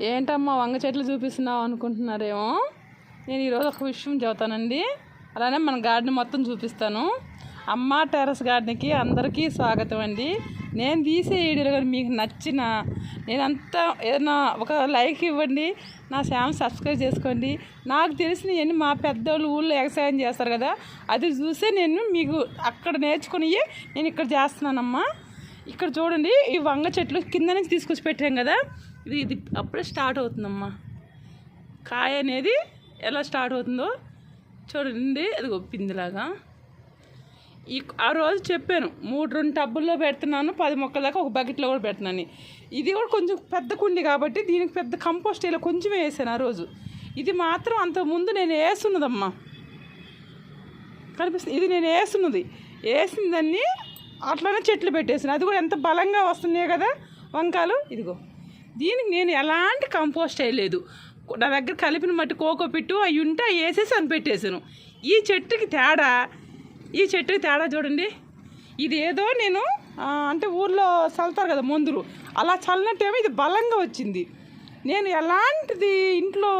ఏంటమ్మా వంగ చెట్లు చూపిస్తున్నావు అనుకుంటున్నారేమో? నేను ఈరోజు ఒక విషయం చెబుతానండి. అలానే మన గార్డెన్ మొత్తం చూపిస్తాను. అమ్మ టెర్రస్ గార్డెన్కి అందరికీ స్వాగతం అండి. నేను తీసే వీడియోలు కానీ మీకు నచ్చిన నేనంతా ఏదైనా ఒక లైక్ ఇవ్వండి నా ఛానల్ సబ్స్క్రైబ్ చేసుకోండి. నాకు తెలిసినవన్నీ మా పెద్దోళ్ళు ఊళ్ళో ఎగసాయం చేస్తారు కదా అది చూసే నేను మీకు అక్కడ నేర్చుకుని నేను ఇక్కడ చేస్తున్నానమ్మా. ఇక్కడ చూడండి ఈ వంగ చెట్లు కింద నుంచి తీసుకొచ్చి పెట్టాం కదా ఇది ఇది అప్పుడే స్టార్ట్ అవుతుందమ్మా. కాయ అనేది ఎలా స్టార్ట్ అవుతుందో చూడండి అది పిందిలాగా. ఈ ఆ రోజు చెప్పాను మూడు రెండు టబ్బుల్లో పెడుతున్నాను పది మొక్కల దాకా ఒక బకెట్లో కూడా పెడుతున్నాను. ఇది కూడా కొంచెం పెద్ద కుండి కాబట్టి దీనికి పెద్ద కంపోస్ట్ ఇలా కొంచెం వేసాను ఆ రోజు. ఇది మాత్రం అంత ముందు నేను వేస్తున్నదమ్మా. కనిపిస్తుంది? ఇది నేను వేస్తున్నది. వేసిందాన్ని అట్లనే చెట్లు పెట్టేసాను అది కూడా ఎంత బలంగా వస్తున్నాయి కదా వంకాలు ఇదిగో. దీనికి నేను ఎలాంటి కంపోస్ట్ వేయలేదు. నా దగ్గర కలిపిన మట్టి కోకో పిట్టు అవి ఉంటే అవి వేసేసి అని పెట్టేశాను. ఈ చెట్టుకి తేడా ఈ చెట్టుకి తేడా చూడండి. ఇది ఏదో నేను అంటే ఊర్లో చల్లుతారు కదా మందులు. అలా చల్లనట్టేమో ఇది బలంగా వచ్చింది. నేను ఎలాంటిది ఇంట్లో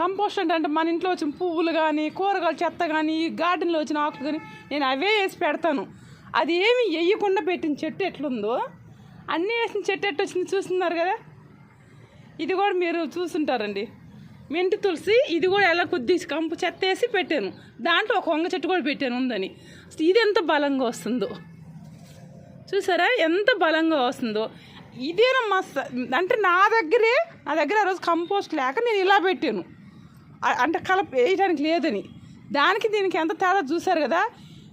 కంపోస్ట్ అంటే అంటే మన ఇంట్లో వచ్చిన పువ్వులు కానీ కూరగాయలు చెత్త కానీ గార్డెన్లో వచ్చిన ఆకులు కానీ నేను అవే వేసి పెడతాను. అది ఏమి వేయకుండా పెట్టిన చెట్టు ఎట్లుందో అన్నీ వేసిన చెట్టు ఎట్టు వచ్చింది చూస్తున్నారు కదా? ఇది కూడా మీరు చూసుంటారండి. మెంటి తులసి ఇది కూడా ఎలా కొద్ది కంపు చెత్త వేసి పెట్టాను. దాంట్లో ఒక వంగ చెట్టు కూడా పెట్టాను ఉందని. ఇది ఎంత బలంగా వస్తుందో. చూసారా? ఎంత బలంగా వస్తుందో. ఇదేనమ్మా స- అంటే నా దగ్గరే నా దగ్గర ఆ రోజు కంపోస్ట్ లేక నేను ఇలా పెట్టాను. అంటే కలప వేయడానికి లేదని. దానికి దీనికి ఎంత తేడా చూసారు కదా?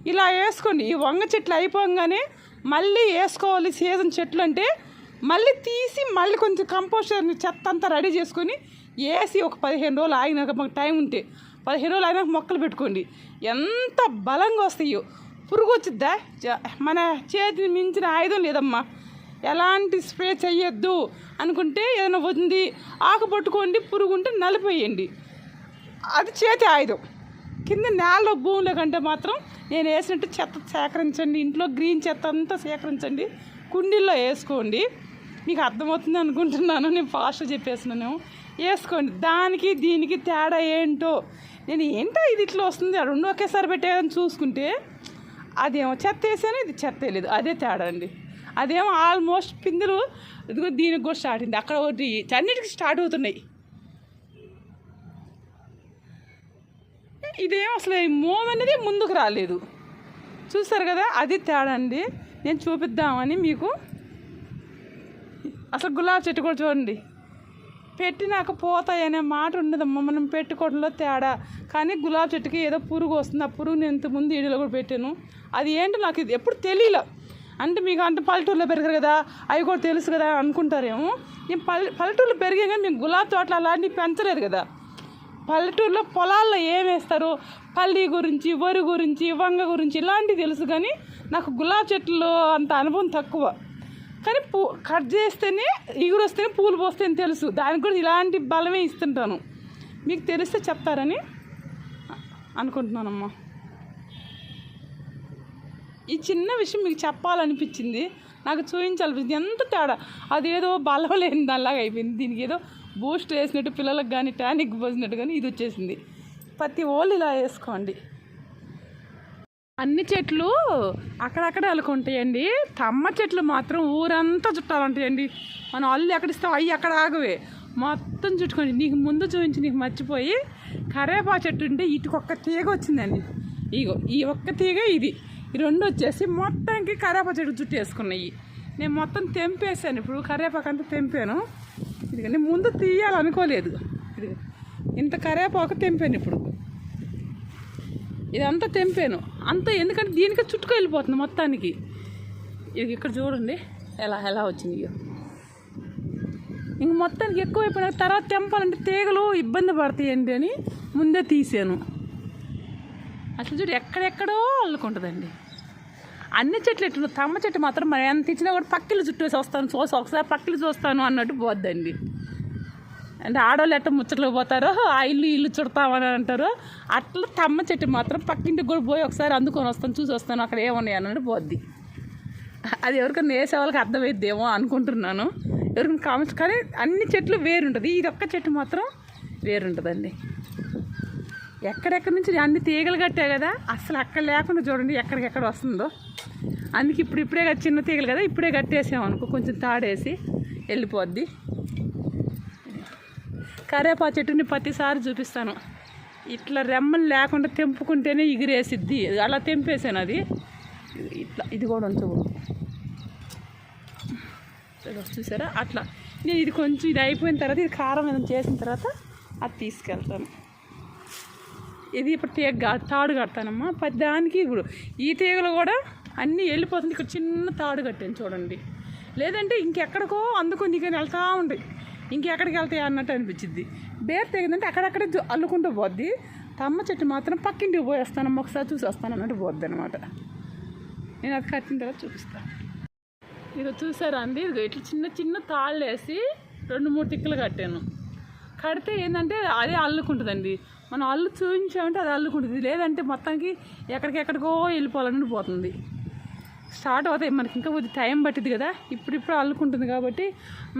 ఇలా వేసుకోండి. ఈ వంగ చెట్లు అయిపోగానే మళ్ళీ వేసుకోవాలి సీజన్ చెట్లు అంటే మళ్ళీ తీసి మళ్ళీ కొంచెం కంపోస్ట్ చెత్త అంతా రెడీ చేసుకొని వేసి ఒక పదిహేను రోజులు ఆగినాక మాకు టైం ఉంటే పదిహేను రోజులు అయినాక మొక్కలు పెట్టుకోండి. ఎంత బలంగా వస్తాయో. పురుగు వచ్చిద్దా? మన చేతిని మించిన ఆయుధం లేదమ్మా. ఎలాంటి స్ప్రే చేయొద్దు అనుకుంటే ఏదైనా ఉంది. ఆకు పట్టుకోండి పురుగు ఉంటే నలిపేయండి. అది చేతి ఆయుధం. కింద నేలలో భూమిలో కంటే మాత్రం నేను వేసినట్టు చెత్త సేకరించండి. ఇంట్లో గ్రీన్ చెత్త అంతా సేకరించండి. కుండీల్లో వేసుకోండి. మీకు అర్థమవుతుంది అనుకుంటున్నాను. నేను ఫాస్ట్ చెప్పేసినాను వేసుకోండి. దానికి దీనికి తేడా ఏంటో? నేను ఏంటో ఇది ఇట్లా వస్తుంది. రెండు ఒకేసారి పెట్టేదని చూసుకుంటే అదేమో చెత్త వేసాను ఇది చెత్త వేయలేదు. అదే తేడా అండి. అదేమో ఆల్మోస్ట్ పిందులు ఇదిగో దీనికి కూడా స్టార్ట్ అయింది. అక్కడ ఒకటి అన్నిటికి స్టార్ట్ అవుతున్నాయి. ఇదేం అసలు మోమ్ అనేది ముందుకు రాలేదు. చూస్తారు కదా అది తేడా అండి. నేను చూపిద్దామని మీకు. అసలు గులాబీ చెట్టు కూడా చూడండి. పెట్టినాక పోతాయి అనే మాట ఉండదమ్మా మనం పెట్టుకోవడంలో తేడా. కానీ గులాబీ చెట్టుకి ఏదో పురుగు వస్తుంది. ఆ పురుగు నేను ఇంతకుముందు ఈడలో కూడా పెట్టాను. అది ఏంటో నాకు ఇది ఎప్పుడు తెలియలే. అంటే మీకు అంటే పల్లెటూరులో పెరగరు కదా అవి కూడా తెలుసు కదా అనుకుంటారేమో. నేను పల్లె పల్లెటూరులో పెరిగే కానీ మేము గులాబీ తోటలు అలాంటివి పెంచలేదు కదా. పల్లెటూరులో పొలాల్లో ఏం వేస్తారు? పల్లి గురించి వరి గురించి వంగ గురించి ఇలాంటివి తెలుసు కానీ నాకు గులాబీ చెట్లు అంత అనుభవం తక్కువ. కానీ పూ కట్ చేస్తేనే ఇగురు వస్తేనే పూలు పోస్తేనే తెలుసు. దానికి కూడా ఇలాంటి బలమే ఇస్తుంటాను. మీకు తెలిస్తే చెప్తారని అనుకుంటున్నానమ్మా. ఈ చిన్న విషయం మీకు చెప్పాలనిపించింది. నాకు చూపించాలనిపించింది ఎంత తేడా. అదేదో బలం లేని దానిలాగా అయిపోయింది. దీనికి ఏదో బూస్ట్ వేసినట్టు పిల్లలకు కానీ టానిక్ పోసినట్టు కానీ ఇది వచ్చేసింది. ప్రతి ఓళ్ళు ఇలా వేసుకోండి. అన్ని చెట్లు అక్కడక్కడ అలుకుంటాయండి. తమ్మ చెట్లు మాత్రం ఊరంతా చుట్టాలంటాయండి. మనం అల్లు ఎక్కడ అవి అక్కడ ఆగవే. మొత్తం చుట్టుకోండి. నీకు ముందు చూపించి నీకు మర్చిపోయి కరేపా చెట్టు ఉంటే ఇటుకొక్క తీగ వచ్చిందండి. ఇగో ఈ ఒక్క తీగ ఇది. ఈ రెండు వచ్చేసి మొత్తానికి కరేపా చెట్టు చుట్టూ వేసుకున్నాయి నేను మొత్తం తెంపేసాను ఇప్పుడు కరేపాకు అంతా తెంపాను. ఎందుకంటే ముందు తీయాలనుకోలేదు. ఇది ఇంత కరేపాకు తెంపాను ఇప్పుడు. ఇదంతా తెంపాను. అంతా ఎందుకంటే దీనికి చుట్టుకు వెళ్ళిపోతుంది మొత్తానికి. ఇది ఇక్కడ చూడండి ఎలా ఎలా వచ్చింది ఇంక మొత్తానికి ఎక్కువ అయిపోయిన తర్వాత తెంపాలంటే తీగలు ఇబ్బంది పడతాయండి అని ముందే తీసాను. అసలు చూడు ఎక్కడెక్కడో అల్లుకుంటుందండి. అన్ని చెట్లు ఎట్లు తమ్మ చెట్టు మాత్రం మరి ఎంత ఇచ్చినా కూడా పక్కిలు చుట్టూ వస్తాను చూసి ఒకసారి పక్కిలు చూస్తాను అన్నట్టు పోద్దండి. అంటే ఆడవాళ్ళు ఎట్ట ముచ్చట్లు పోతారో ఆ ఇల్లు ఇల్లు చుడతామని అంటారు. అట్లా తమ్మ చెట్టు మాత్రం పక్కింటికి కూడా పోయి ఒకసారి అందుకొని వస్తాను చూసి వస్తాను అక్కడ ఏమున్నాయి అన్నట్టు పోద్ది. అది ఎవరికైనా వేసే వాళ్ళకి అర్థమైద్దేమో అనుకుంటున్నాను. ఎవరికైనా కామెంట్స్ కానీ అన్ని చెట్లు వేరుంటుంది. ఇది ఒక్క చెట్టు మాత్రం వేరుంటుందండి. ఎక్కడెక్కడి నుంచి అన్ని తీగలు కట్టాయి కదా? అసలు అక్కడ లేకుండా చూడండి ఎక్కడికెక్కడ వస్తుందో. అందుకే ఇప్పుడు ఇప్పుడే చిన్న తీగలు కదా ఇప్పుడే కట్టేసామనుకో కొంచెం తాడేసి వెళ్ళిపోద్ది. కరేపా చెట్టుని ప్రతిసారి చూపిస్తాను. ఇట్లా రెమ్మలు లేకుండా తెంపుకుంటేనే ఎగిరేసిద్ది. అలా తెంపేసాను అది. ఇట్లా ఇది కూడా. ఉంచకూడదు చూసారా? అట్లా. నేను ఇది కొంచెం ఇది అయిపోయిన తర్వాత ఇది కారం ఏదైనా చేసిన తర్వాత అది తీసుకెళ్తాను. ఇది ఇప్పుడు తీగ తాడు కడతానమ్మా. దానికి ఇప్పుడు ఈ తీగలు కూడా అన్నీ వెళ్ళిపోతుంది. ఇక్కడ చిన్న తాడు కట్టాను చూడండి. లేదంటే ఇంకెక్కడికో అందుకొని దిగని వెళ్తా ఉంటాయి ఇంకెక్కడికి వెళ్తాయి అన్నట్టు అనిపించింది బేర్ తెగిందంటే అక్కడక్కడే అల్లుకుంటూ పోద్ది. తమ్మ చెట్టు మాత్రం పక్కింటికి పోయేస్తానమ్మ. ఒకసారి చూసి వస్తాను అన్నట్టు పోద్ది అనమాట నేను అది కట్టిన తర్వాత చూపిస్తాను. ఇది చూసారా అండి? ఇది ఇట్లా చిన్న చిన్న తాళ్ళు వేసి రెండు మూడు తిక్కలు కట్టాను. కడితే ఏంటంటే అదే అల్లుకుంటుందండి. మనం అల్లు చూపించామంటే అది అల్లుకుంటుంది. లేదంటే మొత్తానికి ఎక్కడికెక్కడికో వెళ్ళిపోవాలని పోతుంది. స్టార్ట్ అవుతాయి. మనకి ఇంకా కొద్ది టైం పట్టింది కదా. ఇప్పుడిప్పుడు అల్లుకుంటుంది కాబట్టి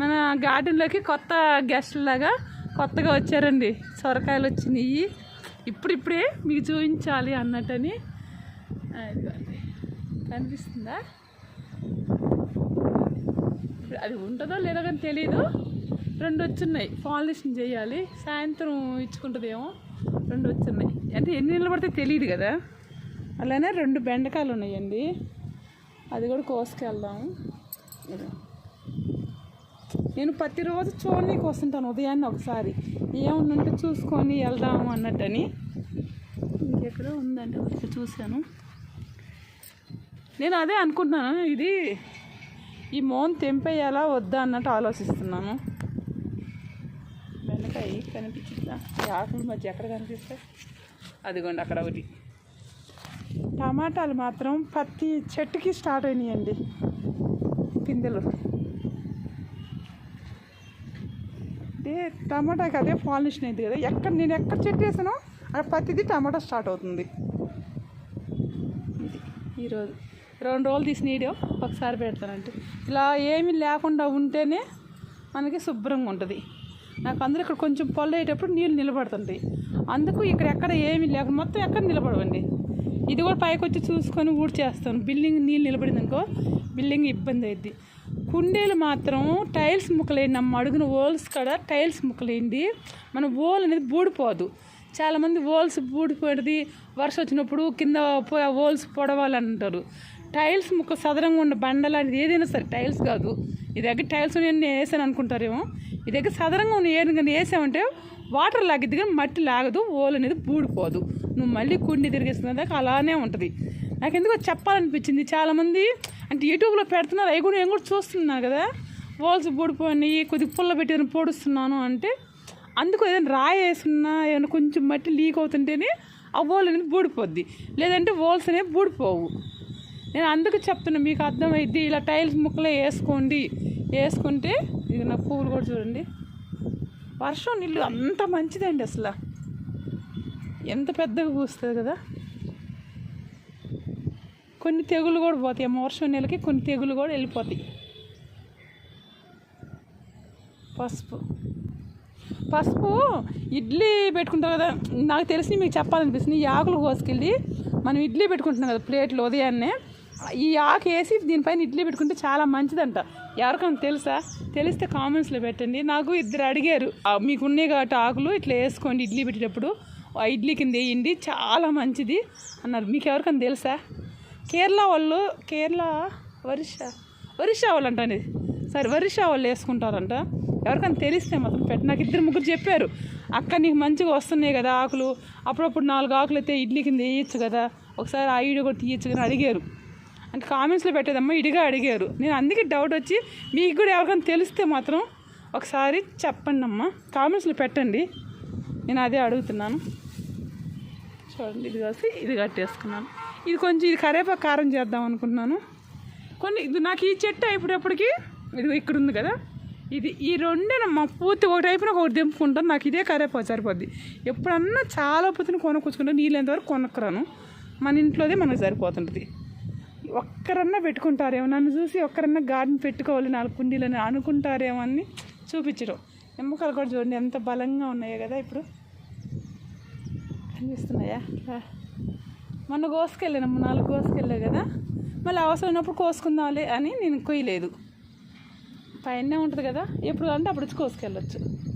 మన గార్డెన్లోకి కొత్త గెస్ట్లాగా కొత్తగా వచ్చారండి. సొరకాయలు వచ్చినాయి. ఇప్పుడిప్పుడే మీకు చూపించాలి అన్నట్టని. కనిపిస్తుందా? ఇప్పుడు అది ఉంటుందో లేదో కానీ తెలియదు రెండు వచ్చున్నాయి పాలినేషన్ చేయాలి. సాయంత్రం ఇచ్చుకుంటుందేమో. రెండు వచ్చున్నాయి అంటే ఎన్ని నెలలు పడితే తెలియదు కదా. అలానే రెండు బెండకాయలు ఉన్నాయండి అది కూడా కోసుకెళ్దాము నేను ప్రతిరోజు చూడని కోస్తుంటాను ఉదయాన్నే ఒకసారి. ఏమన్నా ఉంటే చూసుకొని వెళ్దాము అన్నట్టని. ఇంకెక్కడో ఉందండి వచ్చి చూశాను. నేను అదే అనుకుంటున్నాను. ఇది ఈ మోన్ తెంపేయాలా వద్దా అన్నట్టు ఆలోచిస్తున్నాను. కనిపించిందా? ఈ ఆకులు మధ్య ఎక్కడ కనిపిస్తాయి? అదిగోండి అక్కడ ఒకటి. టమాటాలు మాత్రం ప్రతి చెట్టుకి స్టార్ట్ అయినాయండి. పిందెలు. అంటే టమాటాకి అదే పాలినేషన్ అయింది కదా. ఎక్కడ నేను ఎక్కడ చెట్టు వేసానో అక్కడ ప్రతిదీ టమాటా స్టార్ట్ అవుతుంది. ఇది ఈరోజు రెండు రోజులు తీసిన వీడియో ఒకసారి పెడతానంటే ఇలా ఏమీ లేకుండా ఉంటేనే మనకి శుభ్రంగా ఉంటుంది. నాకు అందరూ ఇక్కడ కొంచెం పొల్లు అయ్యేటప్పుడు నీళ్ళు నిలబడుతుంది. అందుకు ఇక్కడ ఎక్కడ ఏమీ లేకుండా మొత్తం ఎక్కడ నిలబడవండి. ఇది కూడా పైకి వచ్చి చూసుకొని ఊడ్చేస్తాను బిల్డింగ్ నీళ్ళు నిలబడింది అనుకో బిల్డింగ్ ఇబ్బంది అయింది కుండీలు మాత్రం టైల్స్ ముక్కలేండి అమ్మ అడుగున ఓల్స్ కాడ టైల్స్ ముక్కలేండి మన ఓల్ అనేది బూడిపోదు. చాలామంది ఓల్స్ బూడిపోయేది వర్షం వచ్చినప్పుడు కింద పో- ఓల్స్ పొడవాలంటారు. టైల్స్ ముక్క సదరంగా ఉన్న బండ లాంటిది ఏదైనా సరే టైల్స్ కాదు. ఇది దగ్గర టైల్స్ నేను వేసాను అనుకుంటారేమో. ఈ దగ్గర సదరంగా ఉన్న ఏది కానీ వేసామంటే వాటర్ లాగిద్ది కానీ మట్టి లాగదు ఓల్ అనేది బూడిపోదు. నువ్వు మళ్ళీ కుండి తిరిగేస్తున్న దాకా అలానే ఉంటుంది. నాకు ఎందుకో చెప్పాలనిపించింది. చాలామంది అంటే యూట్యూబ్లో పెడుతున్నారు. అవి కూడా నేను కూడా చూస్తున్నాను కదా. ఓల్స్ బూడిపోయినాయి కొద్దిగా పుల్ల పెట్టి పొడుస్తున్నాను అంటే అందుకు ఏదైనా రాయి వేసున్నా ఏమైనా కొంచెం మట్టి లీక్ అవుతుంటేనే ఆ ఓల్ అనేది బూడిపోద్ది. లేదంటే ఓల్స్ అనేవి బూడిపోవు. నేను అందుకు చెప్తున్నా మీకు అర్థమైద్ది. ఇలా టైల్స్ ముక్కలే వేసుకోండి. వేసుకుంటే ఇది నా పువ్వులు కూడా చూడండి. వర్షం నీళ్ళు అంత మంచిదండి అసలు. ఎంత పెద్దగా పూస్తుంది కదా. కొన్ని తెగులు కూడా పోతాయి అమ్మ వర్షం నీళ్ళకి కొన్ని తెగులు కూడా వెళ్ళిపోతాయి. పసుపు. పసుపు ఇడ్లీ పెట్టుకుంటారు కదా. నాకు తెలిసి మీకు చెప్పాలనిపిస్తుంది ఈ ఆకులు కోసుకెళ్ళి మనం ఇడ్లీ పెట్టుకుంటున్నాం కదా ప్లేట్లు ఉదయాన్నే. ఈ ఆకు వేసి దీనిపైన ఇడ్లీ పెట్టుకుంటే చాలా మంచిదంట. ఎవరికైనా తెలుసా? తెలిస్తే కామెంట్స్లో పెట్టండి. నాకు ఇద్దరు అడిగారు. మీకు ఉన్నాయి కాబట్టి ఆకులు ఇట్లా వేసుకోండి ఇడ్లీ పెట్టేటప్పుడు. ఆ ఇడ్లీ కింద వేయండి. చాలా మంచిది అన్నారు. మీకు ఎవరికైనా తెలుసా? కేరళ వాళ్ళు కేరళ వరిషా ఒరిషా వాళ్ళు అంట అనేది సరే వరిషా వాళ్ళు వేసుకుంటారంట. ఎవరికైనా తెలిస్తే మాత్రం పెట్టి నాకు ఇద్దరు ముగ్గురు చెప్పారు. అక్క నీకు మంచిగా వస్తున్నాయి కదా ఆకులు. అప్పుడప్పుడు నాలుగు ఆకులు అయితే ఇడ్లీ కింద వేయచ్చు కదా. ఒకసారి ఆ ఇడి కూడా తీయచ్చు కానీ అడిగారు. అంటే కామెంట్స్లో పెట్టేదమ్మా ఇడిగా అడిగారు. నేను అందుకే డౌట్ వచ్చి మీకు కూడా ఎవరికైనా తెలిస్తే మాత్రం ఒకసారి చెప్పండి అమ్మా కామెంట్స్లో పెట్టండి. నేను అదే అడుగుతున్నాను. చూడండి ఇది కలిసి ఇది కట్టేసుకున్నాను. ఇది కొంచెం ఇది కరేపాకు కారం చేద్దాం అనుకుంటున్నాను. కొన్ని ఇది నాకు ఈ చెట్టు అయిపోయేప్పటికి ఇది ఇక్కడ ఉంది కదా. ఇది ఈ రెండేనమ్మా పూర్తి ఒకటి అయిపోయిన ఒకటి దింపుకుంటాను నాకు ఇదే కరేపాకు సరిపోద్ది. ఎప్పుడన్నా చాలా పూర్తిని కొనుక్కొచ్చుకుంటే నీళ్ళు ఎంతవరకు కొనుక్కరాను. మన ఇంట్లోదే మనకు సరిపోతుంటుంది. ఒక్కరన్నా పెట్టుకుంటారేమో. నన్ను చూసి ఒక్కరన్నా గార్డెన్ పెట్టుకోవాలి నాలుగు కుండీలని అనుకుంటారేమో అని చూపించడం నిమ్మకాయలు కూడా చూడండి ఎంత బలంగా ఉన్నాయో కదా ఇప్పుడు. కనిపిస్తున్నాయా? మొన్న కోసుకెళ్ళాను నాలుగు కోసుకెళ్ళా కదా. మళ్ళీ అవసరం ఉన్నప్పుడు కోసుకుందాంలే అని నేను కొయ్యలేదు. పైన ఉంటుంది కదా. ఎప్పుడు అంటే అప్పుడు వచ్చి కోసుకెళ్ళొచ్చు.